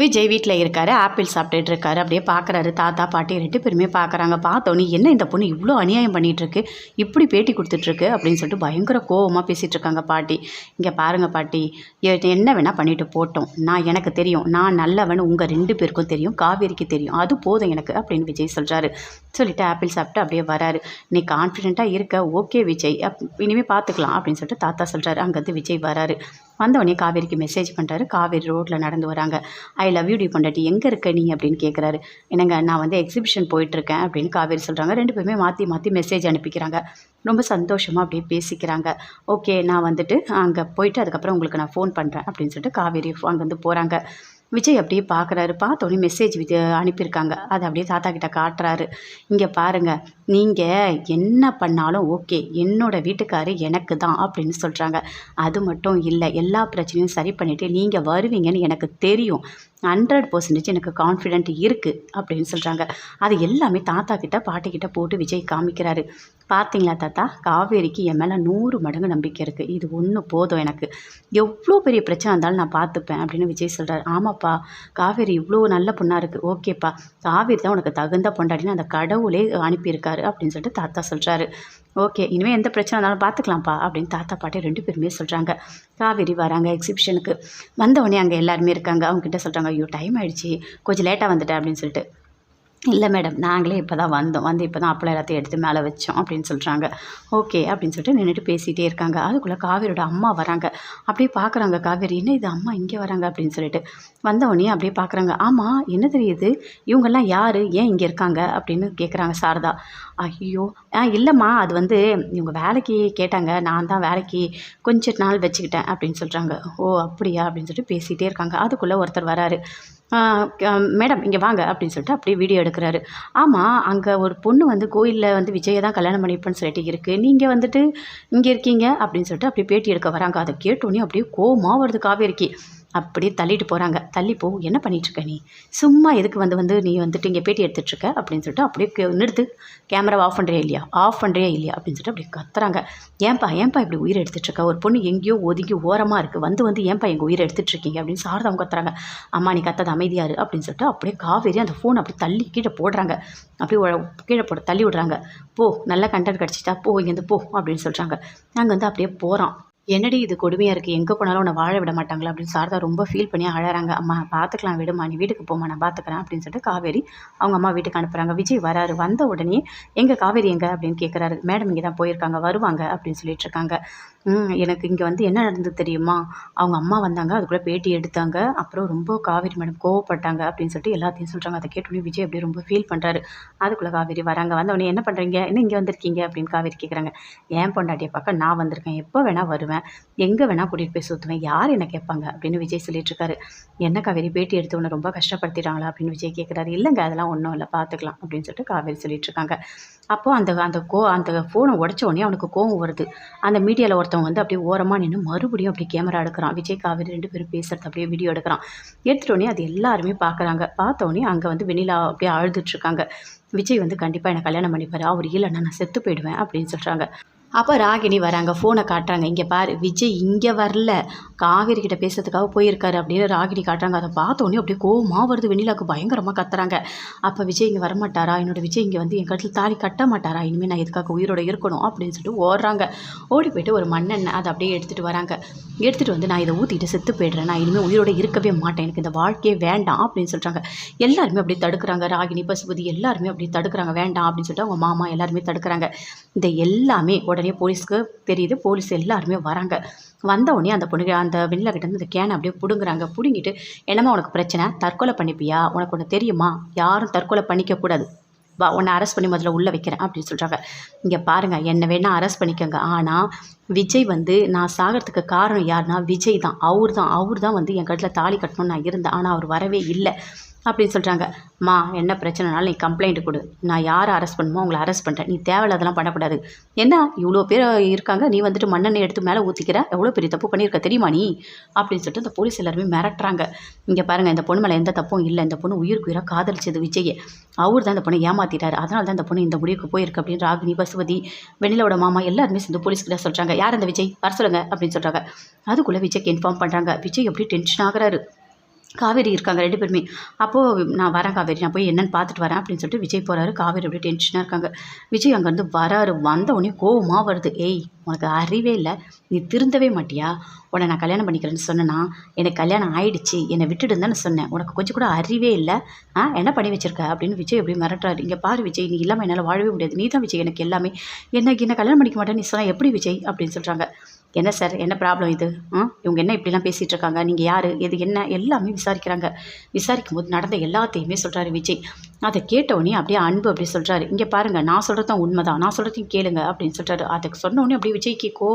விஜய் வீட்டில் இருக்காரு ஆப்பிள் சாப்பிட்டுட்டு இருக்காரு. அப்படியே பார்க்குறாரு தாத்தா பாட்டி ரெண்டு பேருமே பார்க்குறாங்க பார்த்தோன்னே என்ன இந்த பொண்ணு இவ்வளோ அநியாயம் பண்ணிகிட்ருக்கு இப்படி பேட்டி கொடுத்துட்ருக்கு அப்படின்னு சொல்லிட்டு பயங்கர கோவமாக பேசிகிட்டு இருக்காங்க பாட்டி. இங்கே பாருங்கள் பாட்டி. என்ன வேணால் பண்ணிட்டு போட்டோம். நான் எனக்கு தெரியும். நான் நல்லவன். உங்கள் ரெண்டு பேருக்கும் தெரியும். காவேரிக்கு தெரியும். அது போதும் எனக்கு அப்படின்னு விஜய் சொல்கிறாரு சொல்லிட்டு ஆப்பிள் சாப்பிட்டு அப்படியே வராரு. நீ கான்ஃபிடென்ட்டாக இருக்க. ஓகே விஜய். அப் இனிமேல் பார்த்துக்கலாம் அப்படின்னு சொல்லிட்டு தாத்தா சொல்கிறாரு அங்கேருந்து விஜய் வராரு. வந்தவொடனே காவேரிக்கு மெசேஜ் பண்ணுறாரு காவேரி ரோட்டில் நடந்து வராங்க. ஐ லவ் யூ டி பொண்டாட்டி. எங்கே இருக்க நீ? அப்படின்னு கேட்குறாரு என்னங்க நான் வந்து எக்ஸிபிஷன் போயிட்டுருக்கேன் அப்படின்னு காவேரி சொல்கிறாங்க ரெண்டு பேருமே மாற்றி மாற்றி மெசேஜ் அனுப்பிக்கிறாங்க. ரொம்ப சந்தோஷமாக அப்படியே பேசிக்கிறாங்க. ஓகே நான் வந்துட்டு அங்கே போயிட்டு அதுக்கப்புறம் உங்களுக்கு நான் ஃபோன் பண்ணுறேன் அப்படின்னு சொல்லிட்டு காவேரி அங்கேருந்து போகிறாங்க விஜய் அப்படியே பார்க்குறாரு பார்த்தோன்னே மெசேஜ் அனுப்பியிருக்காங்க. அதை அப்படியே தாத்தா கிட்ட காட்டுறாரு. இங்கே பாருங்கள் நீங்கள் என்ன பண்ணாலும் ஓகே என்னோட வீட்டுக்காரு எனக்கு தான் அப்படின்னு சொல்கிறாங்க அது மட்டும் இல்லை எல்லா பிரச்சனையும் சரி பண்ணிவிட்டு நீங்கள் வருவீங்கன்னு எனக்கு தெரியும். ஹண்ட்ரட் பர்சன்டேஜ் எனக்கு கான்ஃபிடென்ட் இருக்குது அப்படின்னு சொல்கிறாங்க அது எல்லாமே தாத்தா கிட்ட பாட்டி கிட்ட போட்டு விஜய் காமிக்கிறாரு. பார்த்தீங்களா தாத்தா? காவேரிக்கு என் மேலே நூறு மடங்கு நம்பிக்கை இருக்குது இது ஒன்று போதும் எனக்கு. எவ்வளோ பெரிய பிரச்சனை இருந்தாலும் நான் பார்த்துப்பேன் அப்படின்னு விஜய் சொல்கிறார் ஆமாப்பா காவேரி இவ்வளோ நல்ல பொண்ணாக இருக்குது ஓகேப்பா. காவேரி தான் உனக்கு தகுந்த பொண்டாடின்னு அந்த கடவுளே அனுப்பியிருக்காரு அப்படின்னு சொல்லிட்டு தாத்தா சொல்கிறாரு ஓகே இனிமேல் எந்த பிரச்சனை இருந்தாலும் பார்த்துக்கலாம்ப்பா அப்படின்னு தாத்தா பாட்டி ரெண்டு பேருமே சொல்கிறாங்க காவேரி வராங்க எக்ஸிபிஷனுக்கு வந்தவொடனே அங்கே எல்லாருமே இருக்காங்க. அவங்ககிட்ட சொல்கிறாங்க ஐயோ டைம் ஆகிடுச்சி கொஞ்சம் லேட்டாக வந்துட்டேன் அப்படின்னு சொல்லிட்டு. இல்லை மேடம் நாங்களே இப்போ தான் வந்தோம். வந்து இப்போ தான் அப்பளம் எல்லாத்தையும் எடுத்து மேலே வச்சோம் அப்படின்னு சொல்கிறாங்க ஓகே அப்படின்னு சொல்லிட்டு நின்றுட்டு பேசிகிட்டே இருக்காங்க. அதுக்குள்ளே காவேரியோட அம்மா வராங்க. அப்படியே பார்க்குறாங்க காவேரி. என்ன இது அம்மா இங்கே வராங்க அப்படின்னு சொல்லிட்டு. வந்தவொடனே அப்படியே பார்க்குறாங்க ஆமாம் என்ன தெரியுது? இவங்கெல்லாம் யார்? ஏன் இங்கே இருக்காங்க? அப்படின்னு கேட்குறாங்க சாரதா. ஐயோ ஆ இல்லைம்மா அது வந்து இவங்க வேலைக்கு கேட்டாங்க. நான் தான் வேலைக்கு கொஞ்ச நாள் வச்சுக்கிட்டேன் அப்படின்னு சொல்கிறாங்க ஓ அப்படியா? அப்படின்னு சொல்லிட்டு பேசிகிட்டே இருக்காங்க. அதுக்குள்ளே ஒருத்தர் வராரு. மேடம் இங்கே வாங்க அப்படின்னு சொல்லிட்டு அப்படியே வீடியோ கேட்குறாரு ஆமாம் அங்கே ஒரு பொண்ணு வந்து கோயிலில் வந்து விஜயை தான் கல்யாணம் பண்ணிப்பேன்னு சொல்லிட்டு இருக்குது நீங்கள் வந்துட்டு இங்கே இருக்கீங்க அப்படின்னு சொல்லிட்டு அப்படியே பேட்டி எடுக்க வராங்க. அதை கேட்டோன்னே அப்படியே கோமா வருது காவேரிக்கு. அப்படியே தள்ளிட்டு போகிறாங்க தள்ளி போ என்ன பண்ணிகிட்ருக்க நீ? சும்மா எதுக்கு வந்து வந்து நீ வந்துட்டு இங்கே பேட்டி எடுத்துட்ருக்க அப்படின்னு சொல்லிட்டு அப்படியே நிறுத்து. கேமரா ஆஃப் பண்ணுறியா இல்லையா? ஆஃப் பண்ணுறியா இல்லையா? அப்படின்னு சொல்லிட்டு அப்படியே கத்துறாங்க. ஏன்பா ஏன்பா இப்படி உயிரை எடுத்துட்டுருக்க? ஒரு பொண்ணு எங்கேயோ ஒதுங்கி ஓரமாக இருக்குது வந்து வந்து ஏன்பா எங்கள் உயிரை எடுத்துட்டு இருக்கீங்க அப்படின்னு சாரதாவும் கத்துறாங்க. அம்மா நீ கத்தாத அமைதியாரு அப்படின்னு சொல்லிட்டு அப்படியே காவேரி அந்த ஃபோன் அப்படி தள்ளி கீழே போடுறாங்க. அப்படியே கீழே போட தள்ளி விடுறாங்க. போ நல்ல கண்டென்ட் கிடச்சிட்டா போ இங்கேருந்து போ அப்படின்னு சொல்கிறாங்க நாங்கள் வந்து அப்படியே போகிறோம் என்னடி இது கொடுமையாக இருக்குது எங்கே போனாலும் உன்னை வாழ விட மாட்டாங்களா? அப்படின்னு சாரதா ரொம்ப ஃபீல் பண்ணி அழகிறாங்க அம்மா பார்த்துக்கலாம் விடுமா நீ வீட்டுக்கு போமா நான் பார்த்துக்கிறேன் அப்படின்னு சொல்லிட்டு காவேரி அவங்க அம்மா வீட்டுக்கு அனுப்புகிறாங்க விஜய் வராரு. வந்த உடனே எங்கள் காவேரி எங்கே? அப்படின்னு கேட்குறாரு மேடம் இங்கே தான் போயிருக்காங்க. வருவாங்க. அப்படின்னு சொல்லிட்டு இருக்காங்க. எனக்கு இங்கே வந்து என்ன நடந்தது தெரியுமா? அவங்க அம்மா வந்தாங்க. அதுக்குள்ளே பேட்டி எடுத்தாங்க. அப்புறம் ரொம்ப காவேரி மேடம் கோவப்பட்டாங்க அப்படின்னு சொல்லிட்டு எல்லாத்தையும் சொல்கிறாங்க அதை கேட்டோன்னே விஜய் அப்படியே ரொம்ப ஃபீல் பண்ணுறாரு அதுக்குள்ளே காவேரி வராங்க. வந்தவொடனே என்ன பண்ணுறீங்க என்ன இங்கே வந்திருக்கீங்க? அப்படின்னு காவேரி கேட்குறாங்க ஏன் பொண்டாட்டியை பார்க்க நான் வந்திருக்கேன். எப்போ வேணால் வருவேன். எங்கே வேணால் கூட்டிகிட்டு போய் சுற்றுவேன் யார் என்ன கேட்பாங்க? அப்படின்னு விஜய் சொல்லிட்டுருக்காரு என்ன காவேரி பேட்டி எடுத்து உன்னை ரொம்ப கஷ்டப்படுத்திட்டாங்களா? அப்படின்னு விஜய் கேட்குறாரு இல்லைங்க அதெல்லாம் ஒன்றும் இல்லை பார்த்துக்கலாம் அப்படின்னு சொல்லிட்டு காவேரி சொல்லிட்டுருக்காங்க அப்போது அந்த அந்த கோ அந்த ஃபோனை உடச்ச உடனே அவனுக்கு கோவம் வருது. அந்த மீடியாவில் ஒருத்தவங்க வந்து அப்படியே ஓரமாக நின்று மறுபடியும் அப்படி கேமரா எடுக்கிறான். விஜய் காவேரி ரெண்டு பேரும் பேசுகிறது அப்படியே வீடியோ எடுக்கிறான். எடுத்துட்ட அது எல்லாருமே பார்க்குறாங்க பார்த்த உடனே அங்கே வந்து வெண்ணிலா அப்படியே அழுதுட்ருக்காங்க விஜய் வந்து கண்டிப்பாக என்னை கல்யாணம் பண்ணிப்பாரு. அவர் இல்லைன்னா நான் செத்து போயிடுவேன் அப்படின்னு சொல்கிறாங்க அப்போ ராகினி வராங்க ஃபோனை காட்டுறாங்க. இங்கே பாரு விஜய் இங்கே வரல. காவேரி கிட்ட பேசுறதுக்காக போயிருக்காரு அப்படின்னு ராகினி காட்டுறாங்க. அதை பார்த்தோன்னே அப்படியே கோவமாக வருது. வெண்ணிலாவுக்கு பயங்கரமாக கத்துறாங்க. அப்போ விஜய் இங்கே வரமாட்டாரா? என்னோட விஜய் இங்கே வந்து என் கட்டில் தாலி கட்ட மாட்டாரா? இனிமேல் நான் எதுக்காக உயிரோட இருக்கணும்? அப்படின்னு சொல்லிட்டு ஓடுறாங்க. ஓடி போயிட்டு ஒரு மண்ணெண்ணெய் அதை அப்படியே எடுத்துகிட்டு வராங்க. எடுத்துகிட்டு வந்து நான் இதை ஊற்றிட்டு செத்து போயிடுறேன். நான் இனிமேல் உயிரோட இருக்கவே மாட்டேன். எனக்கு இந்த வாழ்க்கையே வேண்டாம் அப்படின்னு சொல்கிறாங்க எல்லாருமே அப்படியே தடுக்கிறாங்க. ராகினி பசுபதி எல்லாருமே அப்படியே தடுக்கிறாங்க. வேண்டாம் அப்படின்னு சொல்லிட்டு அவங்க மாமா எல்லாருமே தடுக்கிறாங்க. இந்த எல்லாமே உடனே போலீஸ்க்கு தெரியுது. போலீஸ் எல்லாருமே வராங்க. வந்த உடனே அந்த பொண்ணு அந்த வில்லக்கிட்டேருந்து அந்த கேனை அப்படியே பிடுங்குறாங்க. பிடுங்கிட்டு என்னம்மா உனக்கு பிரச்சனை? தற்கொலை பண்ணிப்பியா? உனக்கு ஒன்று தெரியுமா? யாரும் தற்கொலை பண்ணிக்க கூடாது. வா உன்னை அரெஸ்ட் பண்ணி முதல்ல உள்ளே வைக்கிறேன் அப்படின்னு சொல்கிறாங்க இங்கே பாருங்கள் என்னை வேணால் அரெஸ்ட் பண்ணிக்கோங்க. ஆனால் விஜய் வந்து நான் சாகிறதுக்கு காரணம் யாருன்னா விஜய் தான். அவர் தான் அவர் தான் வந்து என் கட்டில் தாலி கட்டணும்னு நான் இருந்தேன். ஆனால் அவர் வரவே இல்லை. அப்படின்னு சொல்கிறாங்க மா என்ன பிரச்சனைனாலும் நீ கம்ப்ளைண்ட் கொடு. நான் யாரை அரெஸ்ட் பண்ணுமோ அவங்களை அரெஸ்ட் பண்ணுறேன் நீ தேவையில்லாதெல்லாம் பண்ணக்கூடாது. என்ன? இவ்வளோ பேர் இருக்காங்க. நீ வந்துட்டு மண்ணெண்ணெய் எடுத்து மேலே ஊற்றிக்கிற எவ்வளோ பெரிய தப்பு பண்ணியிருக்க தெரியுமா நீ? அப்படின்னு சொல்லிட்டு அந்த போலீஸ் எல்லாருமே மிரட்டுறாங்க. இங்கே பாருங்கள் இந்த பொண்ணு மேலே எந்த தப்பும் இல்லை. இந்த பொண்ணு உயிருக்கு உயிராக காதலிச்சது விஜயை அவர் தான் இந்த பொண்ணை ஏமாத்திட்டார். அதனால தான் இந்த பொண்ணு இந்த முடிவுக்கு போயிருக்கு அப்படின்னு ராகினி பசுபதி வெண்ணிலோட மாமா எல்லாருமே சேர்ந்து போலீஸ்கிட்ட சொல்கிறாங்க யார் அந்த விஜய்? வர சொல்லுங்க. அப்படின்னு சொல்கிறாங்க அதுக்குள்ளே விஜய்க்கு இன்ஃபார்ம் பண்ணுறாங்க விஜய் எப்படி டென்ஷன் ஆகிறாரு? காவேரி இருக்காங்க ரெண்டு பேருமே. அப்போது நான் வரேன் காவேரி நான் போய் என்னென்னு பார்த்துட்டு வரேன் அப்படின்னு சொல்லிட்டு விஜய் போகிறாரு காவேரி அப்படியே டென்ஷனாக இருக்காங்க. விஜய் அங்கேருந்து வராரு. வந்த உடனே கோவமாக வருது. ஏய் உனக்கு அறிவே இல்லை. நீ திருந்தவே மாட்டியா? உன்னை நான் கல்யாணம் பண்ணிக்கிறேன்னு சொன்னேன்னா எனக்கு கல்யாணம் ஆயிடுச்சு. என்னை விட்டுடுன்னு தானே சொன்னேன். உனக்கு கொஞ்சம் கூட அறிவே இல்லை. ஆ என்ன பண்ணி வச்சிருக்க? அப்படின்னு விஜய் எப்படி மிரட்டுறாரு. இங்கே பாரு விஜய் நீ இல்லாமல் என்னால் வாழவே முடியாது. நீ தான் விஜய் எனக்கு எல்லாமே. என்ன என்ன கல்யாணம் பண்ணிக்க மாட்டேன் நீ சொன்னால் எப்படி விஜய்? அப்படின்னு சொல்கிறாங்க என்ன சார்? என்ன ப்ராப்ளம் இது? ஆ? இவங்க என்ன இப்படிலாம் பேசிகிட்டு இருக்காங்க? நீங்கள் யார்? இது என்ன? எல்லாமே விசாரிக்கிறாங்க. விசாரிக்கும் போது நடந்த எல்லாத்தையுமே சொல்கிறாரு விஜய். அதை கேட்டவுடனே அப்படியே அன்பு அப்படி சொல்கிறாரு இங்கே பாருங்கள் நான் சொல்கிறது தான் உண்மை தான் நான் சொல்கிறதையும் கேளுங்க அப்படின்னு சொல்கிறாரு அதுக்கு சொன்னோடனே அப்படியே விஜய்க்கு கோவம்